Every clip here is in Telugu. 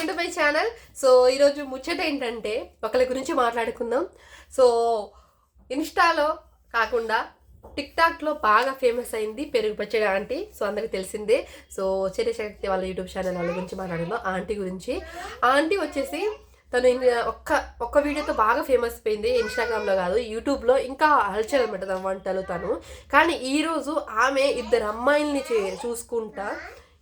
Welcome to my channel so ఈరోజు ముచ్చట ఏంటంటే ఒకరి గురించి మాట్లాడుకుందాం. సో ఇన్స్టాలో కాకుండా టిక్ టాక్లో బాగా ఫేమస్ అయింది పెరుగు పచ్చడి ఆంటీ. సో అందరికి తెలిసిందే. సో చర్యశక్తి శక్తి వాళ్ళ యూట్యూబ్ ఛానల్ వాళ్ళ గురించి మాట్లాడుకుందాం ఆ ఆంటీ గురించి. ఆంటీ వచ్చేసి తను ఒక్క ఒక్క వీడియోతో బాగా ఫేమస్ అయిపోయింది. ఇన్స్టాగ్రామ్లో కాదు యూట్యూబ్లో ఇంకా హల్చల్ అనమాట తన వంటలు తను. కానీ ఈరోజు ఆమె ఇద్దరు అమ్మాయిల్ని చే చూసుకుంటా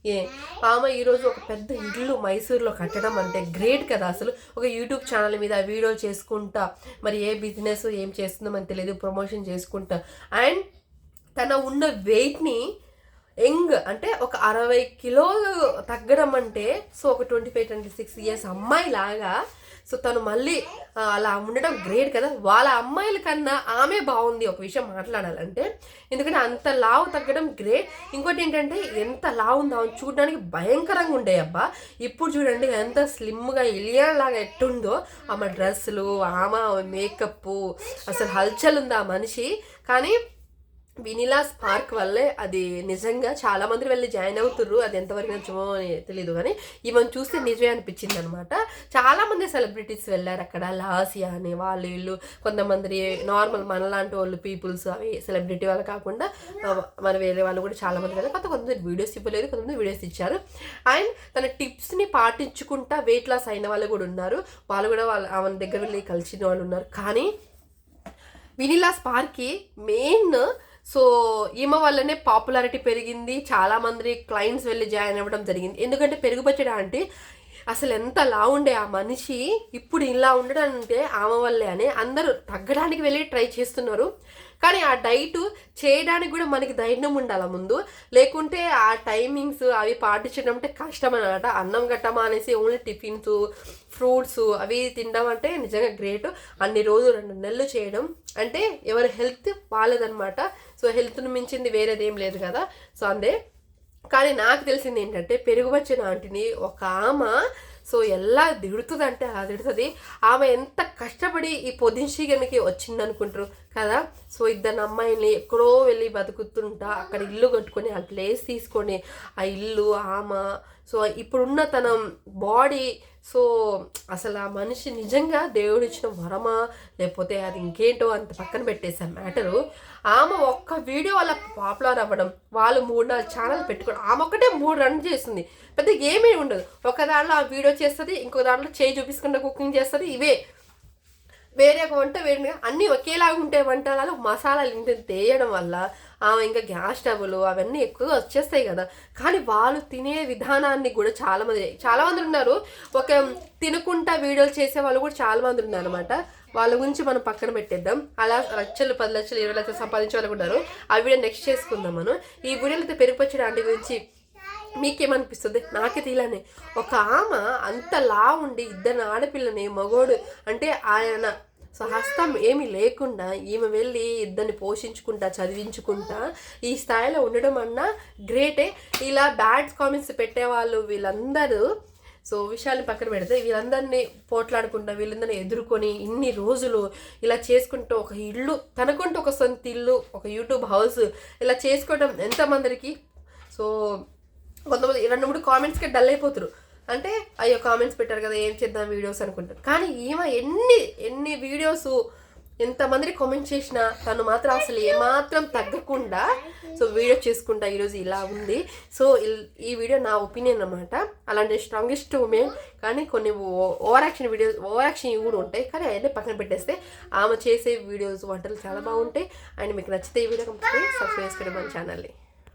ఏ ఆమె ఈరోజు ఒక పెద్ద ఇల్లు మైసూర్లో కట్టడం అంటే గ్రేట్ కదా అసలు. ఒక యూట్యూబ్ ఛానల్ మీద వీడియో చేసుకుంటా మరి ఏ బిజినెస్ ఏం చేస్తుందో మనకు తెలియదు ప్రమోషన్ చేసుకుంటా. అండ్ తన ఉన్న వెయిట్ని యంగ్ అంటే ఒక అరవై కిలోలు తగ్గడం అంటే సో ఒక twenty five twenty six years అమ్మాయి లాగా సో తను మళ్ళీ అలా ఉండడం గ్రేట్ కదా. వాళ్ళ అమ్మాయిల కన్నా ఆమె బాగుంది ఒక విషయం మాట్లాడాలంటే. ఎందుకంటే అంత లావు తగ్గడం గ్రేట్ ఇంకోటి ఏంటంటే ఎంత లావు ఉందో చూడడానికి భయంకరంగా ఉండే అబ్బా. ఇప్పుడు చూడండి ఎంత స్లిమ్గా ఇలియన్ లాగా ఎట్టుందో. ఆమె డ్రెస్సులు ఆమె మేకప్ అసలు హల్చల్ ఉంది ఆ మనిషి. కానీ వినిలా స్పార్క్ వల్లే అది నిజంగా చాలా మంది వెళ్ళి జాయిన్ అవుతుర్రు. అది ఎంతవరకు నిజమో అని తెలియదు కానీ ఈమెను చూస్తే నిజమే అనిపించింది అనమాట చాలా మంది సెలబ్రిటీస్ వెళ్ళారు అక్కడ. లాసియా అని వాళ్ళు వీళ్ళు కొంతమంది నార్మల్ మనలాంటి వాళ్ళు పీపుల్స్ అవి సెలబ్రిటీ వాళ్ళు కాకుండా మన వేరే వాళ్ళు కూడా చాలా మంది వెళ్ళారు. కొంత కొంతమంది వీడియోస్ ఇవ్వలేదు కొంతమంది వీడియోస్ ఇచ్చారు. అండ్ తన టిప్స్ని పాటించుకుంటా వెయిట్ లాస్ అయిన వాళ్ళు కూడా ఉన్నారు. వాళ్ళు కూడా వాళ్ళ ఆమె దగ్గర వెళ్ళి కలిసిన వాళ్ళు ఉన్నారు. కానీ వినిలా స్పార్కి మెయిన్ సో ఈమె వల్లనే పాపులారిటీ పెరిగింది. చాలామంది క్లయింట్స్ వెళ్ళి జాయిన్ అవ్వడం జరిగింది. ఎందుకంటే పెరుగుపచ్చడి అంటే అసలు ఎంత లా ఉండే ఆ మనిషి ఇప్పుడు ఇలా ఉండడం అంటే ఆమె వల్లే అని అందరూ తగ్గడానికి వెళ్ళి ట్రై చేస్తున్నారు. కానీ ఆ డైట్ చేయడానికి కూడా మనకి ధైర్యం ఉండాలి ముందు. లేకుంటే ఆ టైమింగ్స్ అవి పాటించడం అంటే కష్టం అనమాట అన్నం గట్టమా అనేసి ఓన్లీ టిఫిన్స్ ఫ్రూట్స్ అవి తినడం అంటే నిజంగా గ్రేట్. అన్ని రోజులు రెండు నెలలు చేయడం అంటే ఎవరి హెల్త్ వాళ్ళదనమాట సో హెల్త్ను మించింది వేరేది ఏం లేదు కదా. సో అందే కానీ నాకు తెలిసింది ఏంటంటే పెరుగు వచ్చిన ఆంటీని ఒక ఆమె సో ఎలా తిడుతుందంటే అలా తిడుతుంది. ఆమె ఎంత కష్టపడి ఈ పొజిషన్కి వచ్చింది అనుకుంటారు కదా? సో ఇద్దరు అమ్మాయిని ఎక్కడో వెళ్ళి బతుకుతుంటా అక్కడ ఇల్లు కట్టుకొని ఆ ప్లేస్ తీసుకొని ఆ ఇల్లు ఆమె సో ఇప్పుడున్న తన బాడీ సో అసలు ఆ మనిషి నిజంగా దేవుడు ఇచ్చిన వరమా? లేకపోతే అది ఇంకేంటో అంత పక్కన పెట్టేశారు మ్యాటరు. ఆమె ఒక్క వీడియో వాళ్ళ పాపులర్ అవ్వడం వాళ్ళు మూడు నాలుగు ఛానల్ పెట్టుకోవడం ఆమె ఒక్కటే మూడు రన్ చేస్తుంది. పెద్ద ఏమీ ఉండదు. ఒక దాంట్లో ఆ వీడియో చేస్తుంది ఇంకో దాంట్లో చేయి చూపించకుండా కుకింగ్ చేస్తుంది ఇవే. వేరే ఒక వంట వేరే అన్నీ ఒకేలాగా ఉంటే వంటలు మసాలాలు ఇంత తేయడం వల్ల ఆమె ఇంకా గ్యాస్ స్టవ్లు అవన్నీ ఎక్కువగా వచ్చేస్తాయి కదా. కానీ వాళ్ళు తినే విధానాన్ని కూడా చాలామంది చాలామంది ఉన్నారు. ఒక తినకుండా వీడియోలు చేసే వాళ్ళు కూడా చాలామంది ఉన్నారు అనమాట వాళ్ళ గురించి మనం పక్కన పెట్టేద్దాం. అలా లక్షలు పది లక్షలు ఇరవై లక్షలు సంపాదించే వాళ్ళు ఉన్నారు. ఆ వీడియో నెక్స్ట్ చేసుకుందాం మనం. ఈ వీడియోలో అయితే పెరుగుపచ్చడి ఆంటీ గురించి మీకేమనిపిస్తుంది? నాకే తీలానే. ఒక ఆమె అంత లా ఉండి ఇద్దరు ఆడపిల్లని మగోడు అంటే ఆయన సహస్తం ఏమీ లేకుండా ఈమె వెళ్ళి ఇద్దరిని పోషించుకుంటా చదివించుకుంటా ఈ స్థాయిలో ఉండడం అన్నా గ్రేటే. ఇలా బ్యాడ్ కామెంట్స్ పెట్టేవాళ్ళు వీళ్ళందరూ సో విషయాన్ని పక్కన పెడితే వీళ్ళందరినీ పోట్లాడుకుంటా వీళ్ళందరినీ ఎదుర్కొని ఇన్ని రోజులు ఇలా చేసుకుంటూ ఒక ఇల్లు తనకుంటూ ఒక సొంత ఇల్లు ఒక యూట్యూబ్ హౌస్ ఇలా చేసుకోవడం ఎంతమందికి? సో కొంతమంది రెండు మూడు కామెంట్స్కి డల్ అయిపోతారు అంటే అయ్యో కామెంట్స్ పెట్టారు కదా ఏం చేద్దాం వీడియోస్ అనుకుంటారు. కానీ ఈమె ఎన్ని ఎన్ని వీడియోస్ ఎంతమంది కామెంట్ చేసినా తను మాత్రం అసలు ఏమాత్రం తగ్గకుండా సో వీడియో చేసుకుంటా ఈరోజు ఇలా ఉంది. సో ఇల్- ఈ వీడియో నా ఒపీనియన్ అనమాట అలాంటి స్ట్రాంగెస్ట్ ఉమెన్ కానీ కొన్ని over action videos over action కూడా ఉంటాయి. కానీ అవన్నీ పక్కన పెట్టేస్తే ఆమె చేసే వీడియోస్ వంటలు చాలా బాగుంటాయి. అండ్ మీకు నచ్చితే ఈ వీడియో కంపల్సరీ సబ్స్క్రైబ్ చేసుకోండి మన ఛానల్ని